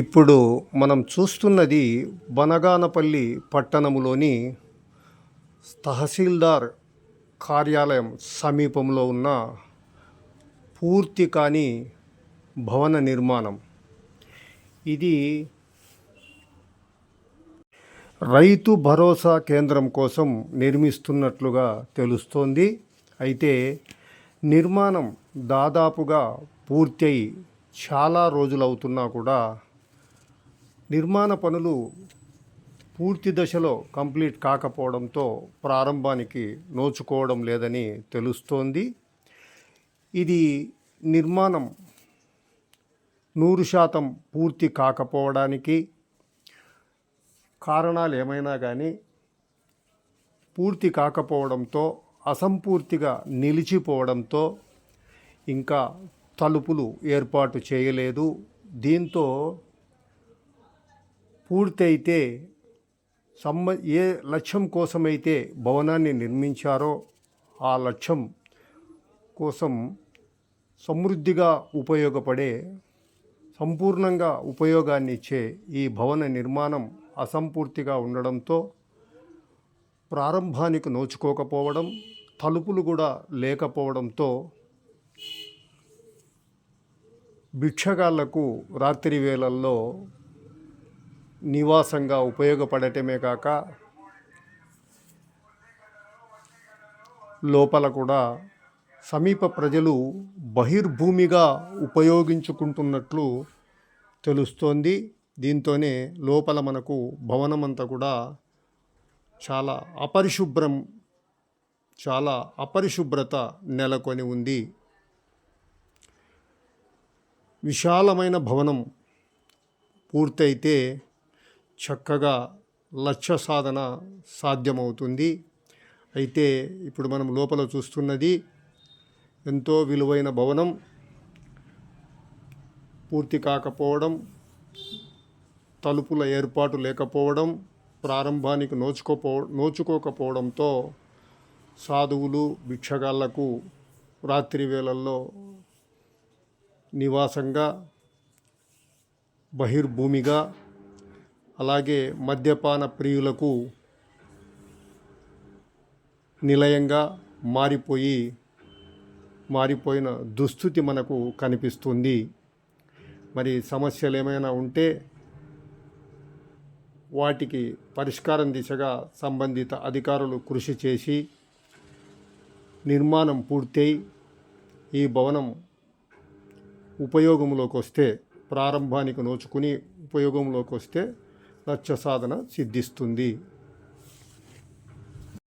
ఇప్పుడు మనం చూస్తున్నది బనగానపల్లి పట్టణంలోని తహసీల్దార్ కార్యాలయం సమీపంలో ఉన్న పూర్తి కాని భవన నిర్మాణం. ఇది రైతు భరోసా కేంద్రం కోసం నిర్మిస్తున్నట్లుగా తెలుస్తోంది. అయితే నిర్మాణం దాదాపుగా పూర్తయి చాలా రోజులవుతున్నా కూడా నిర్మాణ పనులు పూర్తి దశలో కంప్లీట్ కాకపోవడంతో ప్రారంభానికి నోచుకోవడం లేదని తెలుస్తోంది. ఇది నిర్మాణం నూరు శాతం పూర్తి కాకపోవడానికి కారణాలు ఏమైనా కానీ పూర్తి కాకపోవడంతో అసంపూర్తిగా నిలిచిపోవడంతో ఇంకా తలుపులు ఏర్పాటు చేయలేదు. దీంతో పూర్తయితే సంబ ఏ లక్ష్యం కోసమైతే భవనాన్ని నిర్మించారో ఆ లక్ష్యం కోసం సమృద్ధిగా ఉపయోగపడే సంపూర్ణంగా ఉపయోగాన్ని ఇచ్చే ఈ భవన నిర్మాణం అసంపూర్తిగా ఉండడంతో ప్రారంభానికి నోచుకోకపోవడం తలుపులు కూడా లేకపోవడంతో భిక్షగాళ్ళకు రాత్రి వేళల్లో నివాసంగా ఉపయోగపడటమే కాక లోపల కూడా సమీప ప్రజలు బహిర్భూమిగా ఉపయోగించుకుంటున్నట్లు తెలుస్తోంది. దీంతోనే లోపల మనకు భవనం అంతా కూడా చాలా అపరిశుభ్రం చాలా అపరిశుభ్రత నెలకొని ఉంది. విశాలమైన భవనం పూర్తయితే చక్కగా లక్ష్య సాధన సాధ్యమవుతుంది. అయితే ఇప్పుడు మనం లోపల చూస్తున్నది ఎంతో విలువైన భవనం. పూర్తి కాకపోవడం తలుపుల ఏర్పాటు లేకపోవడం ప్రారంభానికి నోచుకోపో నోచుకోకపోవడంతో సాధువులు భిక్షగాళ్ళకు రాత్రి వేళల్లో నివాసంగా బహిర్భూమిగా అలాగే మద్యపాన ప్రియులకు నిలయంగా మారిపోయి మారిపోయిన దుస్థితి మనకు కనిపిస్తుంది. మరి సమస్యలు ఏమైనా ఉంటే వాటికి పరిష్కారం దిశగా సంబంధిత అధికారులు కృషి చేసి నిర్మాణం పూర్తయి ఈ భవనం ఉపయోగంలోకి వస్తే ప్రారంభానికి నోచుకుని ఉపయోగంలోకి వస్తే లక్ష్య సాధన సిద్ధిస్తుంది.